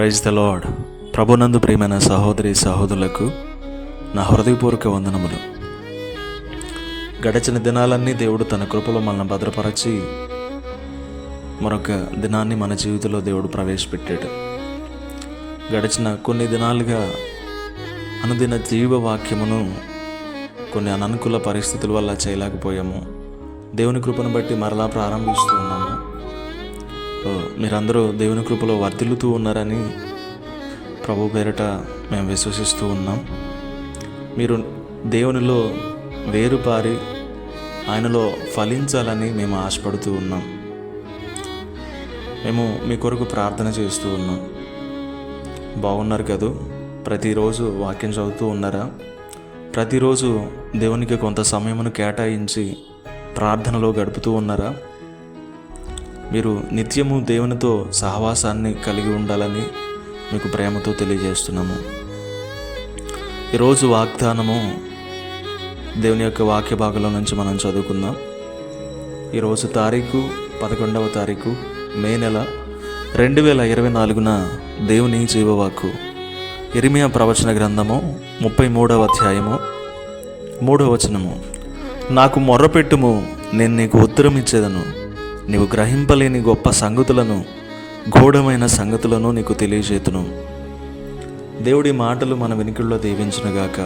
Praise the lord ప్రభునందు ప్రియమైన సహోదరి సహోదరులకు నా హృదయపూర్వక వందనములు. గడిచిన దినాలన్నీ దేవుడు తన కృపలో మనల్ని భద్రపరచి మరొక దినాన్ని మన జీవితంలో దేవుడు ప్రవేశపెట్టాడు. గడిచిన కొన్ని దినాలుగా అనుదిన జీవ వాక్యమును కొన్ని అననుకూల పరిస్థితుల వల్ల చేయలేకపోయాము. దేవుని కృపను బట్టి మరలా ప్రారంభిస్తూ ఉన్నాము. మీరందరూ దేవుని కృపలో వర్ధిల్లుతూ ఉన్నారని ప్రభు పేరిట మేము విశ్వసిస్తూ ఉన్నాం. మీరు దేవునిలో వేరుపారి ఆయనలో ఫలించాలని మేము ఆశపడుతూ ఉన్నాం. మేము మీ కొరకు ప్రార్థన చేస్తూ ఉన్నాం. బాగున్నారు కదూ? ప్రతిరోజు వాక్యం చదువుతూ ఉన్నారా? ప్రతిరోజు దేవునికి కొంత సమయమును కేటాయించి ప్రార్థనలో గడుపుతూ ఉన్నారా? మీరు నిత్యము దేవునితో సహవాసాన్ని కలిగి ఉండాలని మీకు ప్రేమతో తెలియజేస్తున్నాము. ఈరోజు వాగ్దానము దేవుని యొక్క వాక్య భాగంలో నుంచి మనం చదువుకుందాం. ఈరోజు తారీఖు పదకొండవ తారీఖు మే నెల రెండు వేల ఇరవై నాలుగున దేవుని జీవవాక్కు ఇరిమియా ప్రవచన గ్రంథము ముప్పై మూడవ అధ్యాయము మూడవ వచనము. నాకు మొర్రపెట్టుము నేను నీకు ఉత్తరం ఇచ్చేదను నీవు గ్రహింపలేని గొప్ప సంగతులను ఘోరమైన సంగతులను నీకు తెలియజేతును. దేవుడి మాటలు మన వెనుకల్లో దీవించునుగాక.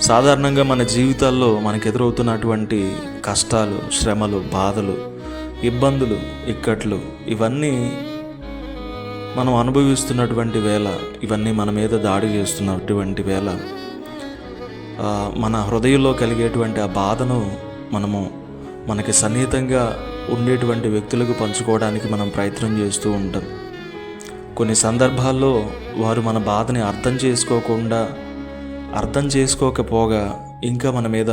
సాధారణంగా మన జీవితాల్లో మనకు ఎదురవుతున్నటువంటి కష్టాలు శ్రమలు బాధలు ఇబ్బందులు ఇక్కట్లు ఇవన్నీ మనం అనుభవిస్తున్నటువంటి వేళ ఇవన్నీ మన మీద దాడి చేస్తున్నటువంటి వేళ మన హృదయంలో కలిగేటువంటి ఆ బాధను మనము మనకి సన్నిహితంగా ఉండేటువంటి వ్యక్తులకు పంచుకోవడానికి మనం ప్రయత్నం చేస్తూ ఉంటాం. కొన్ని సందర్భాల్లో వారు మన బాధని అర్థం చేసుకోకుండా అర్థం చేసుకోకపోగా ఇంకా మన మీద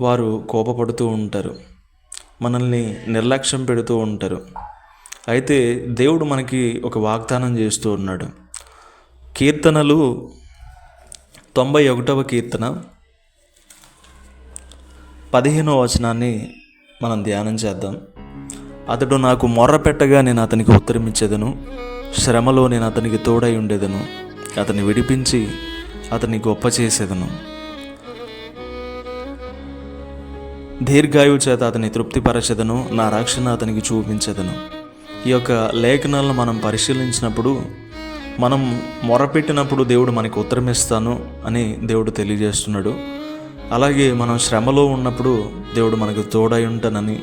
వారు కోపపడుతూ ఉంటారు. మనల్ని నిర్లక్ష్యం పెడుతూ ఉంటారు. అయితే దేవుడు మనకి ఒక వాగ్దానం చేస్తూ ఉన్నాడు. కీర్తనలు తొంభై ఒకటవ కీర్తన పదిహేనవ వచనాన్ని మనం ధ్యానం చేద్దాం. అతడు నాకు మొర్ర పెట్టగా నేను అతనికి ఉత్తరమిచ్చేదను. శ్రమలో నేను అతనికి తోడై ఉండేదను. అతన్ని విడిపించి అతన్ని గొప్ప చేసేదను. దీర్ఘాయువు చేత అతని తృప్తిపరచదను. నా రక్షణ అతనికి చూపించెదను. ఈ యొక్క లేఖనాలను మనం పరిశీలించినప్పుడు మనం మొరపెట్టినప్పుడు దేవుడు మనకి ఉత్తరమిస్తాను అని దేవుడు తెలియజేస్తున్నాడు. అలాగే మనం శ్రమలో ఉన్నప్పుడు దేవుడు మనకు తోడై ఉంటానని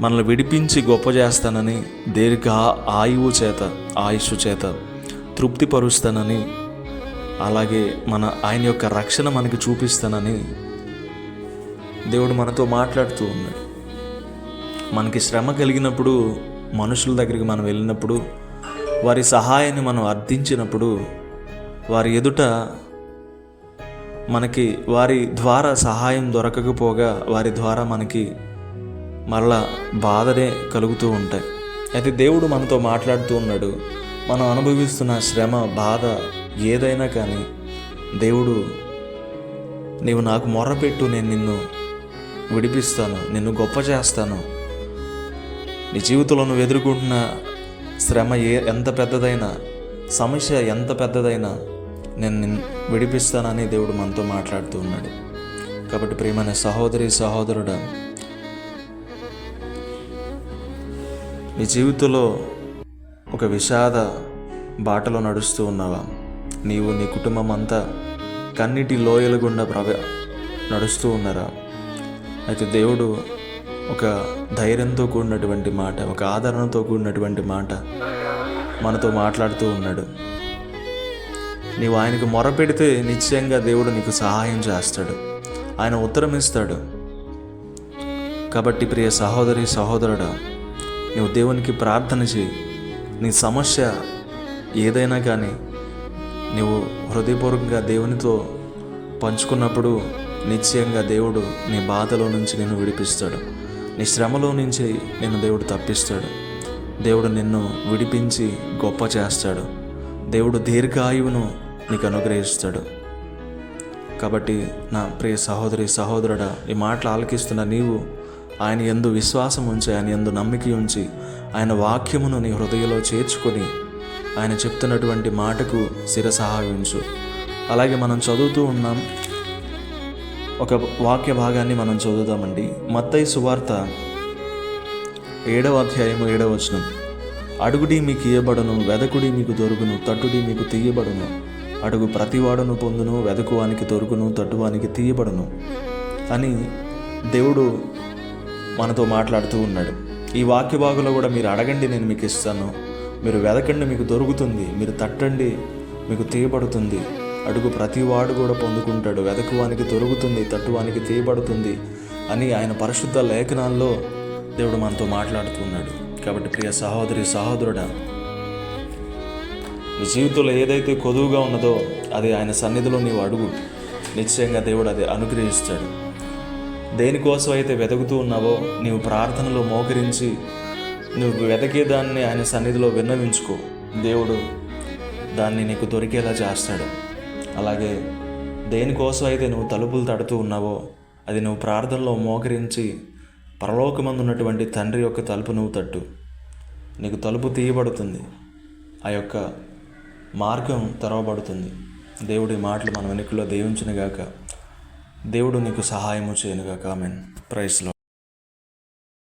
మనల్ని విడిపించి గొప్ప చేస్తానని దీర్ఘ ఆయువు చేత ఆయుష్ చేత తృప్తిపరుస్తానని అలాగే మన ఆయన యొక్క రక్షణ మనకి చూపిస్తానని దేవుడు మనతో మాట్లాడుతూ ఉన్నాడు. మనకి శ్రమ కలిగినప్పుడు మనుషుల దగ్గరికి మనం వెళ్ళినప్పుడు వారి సహాయాన్ని మనం అర్థించినప్పుడు వారి ఎదుట మనకి వారి ద్వారా సహాయం దొరకకపోగా వారి ద్వారా మనకి మరలా బాధనే కలుగుతూ ఉంటాయి. అయితే దేవుడు మనతో మాట్లాడుతూ ఉన్నాడు. మనం అనుభవిస్తున్న శ్రమ బాధ ఏదైనా కానీ దేవుడు నీవు నాకు మొర్రపెట్టు నేను నిన్ను విడిపిస్తాను నిన్ను గొప్ప చేస్తాను. నీ జీవితంలో నువ్వు ఎదుర్కొంటున్న శ్రమ ఏ ఎంత పెద్దదైనా సమస్య ఎంత పెద్దదైనా నేను నిన్ను విడిపిస్తానని దేవుడు మనతో మాట్లాడుతూ ఉన్నాడు. కాబట్టి ప్రియమైన సహోదరి సహోదరుడు నీ జీవితంలో ఒక విషాద బాటలో నడుస్తూ ఉన్నావా? నీవు నీ కుటుంబం అంతా కన్నిటి లోయల గుండా ప్రవ నడుస్తూ ఉన్నారా? అయితే దేవుడు ఒక ధైర్యంతో కూడినటువంటి మాట ఒక ఆదరణతో కూడినటువంటి మాట మనతో మాట్లాడుతూ ఉన్నాడు. నీవు ఆయనకు మొరపెడితే నిశ్చయంగా దేవుడు నీకు సహాయం చేస్తాడు. ఆయన ఉత్తరం ఇస్తాడు. కాబట్టి ప్రియ సహోదరి సహోదరుడు నువ్వు దేవునికి ప్రార్థన చేయి. నీ సమస్య ఏదైనా కానీ నువ్వు హృదయపూర్వకంగా దేవునితో పంచుకున్నప్పుడు నిశ్చయంగా దేవుడు నీ బాధలో నుంచి నిన్ను విడిపిస్తాడు. నీ శ్రమలో నుంచి నిన్ను దేవుడు తప్పిస్తాడు. దేవుడు నిన్ను విడిపించి గొప్ప చేస్తాడు. దేవుడు దీర్ఘాయువును నీకు అనుగ్రహిస్తాడు. కాబట్టి నా ప్రియ సహోదరి సహోదరుడ ఈ మాటలు ఆలకిస్తున్న నీవు ఆయన ఎందు విశ్వాసం ఉంచి ఆయన ఎందు నమ్మిక ఉంచి ఆయన వాక్యమును నీ హృదయంలో చేర్చుకొని ఆయన చెప్తున్నటువంటి మాటకు శిరసహాయించు అలాగే మనం చదువుతూ ఉన్నాం. ఒక వాక్య భాగాన్ని మనం చదువుతామండి మత్తయి సువార్త ఏడవ అధ్యాయము ఏడవ వచనం. అడుగుడి మీకు ఇయ్యబడును వెదకుడి మీకు దొరుకును తట్టుడి మీకు తీయబడును. అడుగు ప్రతివాడును పొందును వెదకువానికి దొరుకును తట్టువానికి తీయబడును అని దేవుడు మనతో మాట్లాడుతూ ఉన్నాడు. ఈ వాక్య భాగంలో కూడా మీరు అడగండి నేను మీకు ఇస్తాను. మీరు వెదకండి మీకు దొరుకుతుంది. మీరు తట్టండి మీకు తీయబడుతుంది. అడుగు ప్రతివాడు కూడా పొందుకుంటాడు. వెదకువానికి దొరుకుతుంది తట్టువానికి తీయబడుతుంది అని ఆయన పరిశుద్ధ లేఖనాల్లో దేవుడు మనతో మాట్లాడుతున్నాడు కాబట్టి ప్రియ సహోదరి సహోదరుడా నీ జీవితంలో ఏదైతే కొదువుగా ఉన్నదో అది ఆయన సన్నిధిలో నీవు అడుగు. నిశ్చయంగా దేవుడు అది అనుగ్రహిస్తాడు. దేనికోసం అయితే వెతుకుతూ ఉన్నావో నీవు ప్రార్థనలో మోకరించి నువ్వు వెతకే దాన్ని ఆయన సన్నిధిలో విన్నవించుకో. దేవుడు దాన్ని నీకు దొరికేలా చేస్తాడు. అలాగే దేనికోసం అయితే నువ్వు తలుపులు తడుతూ ఉన్నావో అది నువ్వు ప్రార్థనలో మోకరించి పరలోకమందు ఉన్నటువంటి తండ్రి యొక్క తలుపు నువ్వు తట్టు. నీకు తలుపు తీయబడుతుంది. ఆ యొక్క మార్గం తెరవబడుతుంది. దేవుడి మాటలు మన వెనుకలో దీవించునుగాక దేవుడు నీకు సహాయము చేయనుగాక. ఆమెన్. ప్రైస్లో